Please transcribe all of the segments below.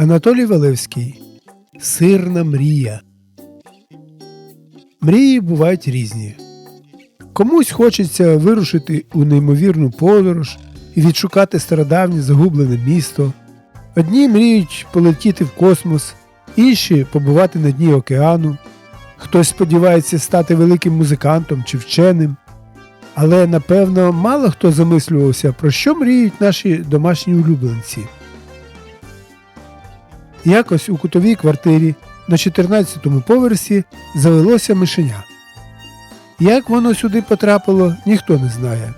Анатолій Валевський Сирна мрія. Мрії бувають різні. Комусь хочеться вирушити у неймовірну подорож і відшукати стародавнє загублене місто. Одні мріють полетіти в космос, інші побувати на дні океану. Хтось сподівається стати великим музикантом чи вченим. Але напевно мало хто замислювався, про що мріють наші домашні улюбленці. Якось у кутовій квартирі на 14-му поверсі завелося мишеня. Як воно сюди потрапило, ніхто не знає.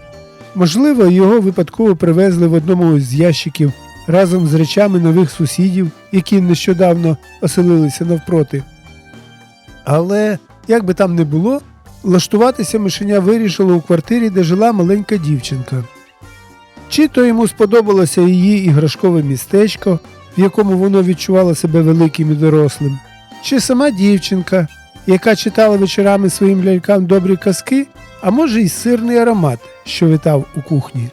Можливо, його випадково привезли в одному з ящиків разом з речами нових сусідів, які нещодавно оселилися навпроти. Але, як би там не було, влаштуватися мишеня вирішило у квартирі, де жила маленька дівчинка. Чи то йому сподобалося її іграшкове містечко, в якому воно відчувало себе великим і дорослим, чи сама дівчинка, яка читала вечорами своїм лялькам добрі казки, а може й сирний аромат, що витав у кухні.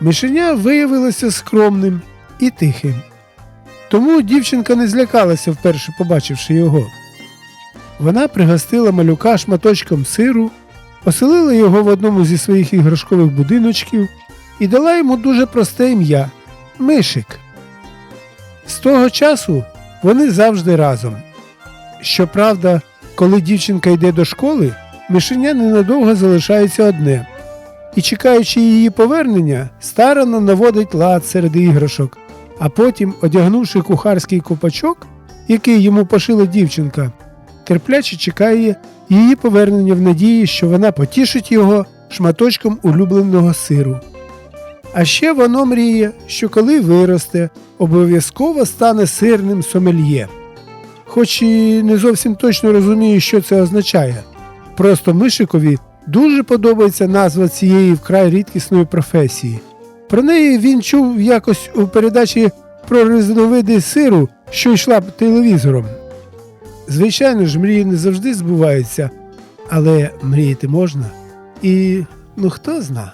Мишеня виявилося скромним і тихим. Тому дівчинка не злякалася вперше побачивши його. Вона пригостила малюка шматочком сиру, оселила його в одному зі своїх іграшкових будиночків і дала йому дуже просте ім'я Мишик. Того часу вони завжди разом. Щоправда, коли дівчинка йде до школи, мишеня ненадовго залишається одне. І, чекаючи її повернення, старано наводить лад серед іграшок, а потім, одягнувши кухарський копачок, який йому пошила дівчинка, терпляче чекає її повернення в надії, що вона потішить його шматочком улюбленого сиру. А ще воно мріє, що коли виросте, обов'язково стане сирним сомельє. Хоч і не зовсім точно розумію, що це означає. Просто Мишикові дуже подобається назва цієї вкрай рідкісної професії. Про неї він чув якось у передачі про різновиди сиру, що йшла телевізором. Звичайно ж, мрії не завжди збуваються, але мріяти можна. І ну хто зна.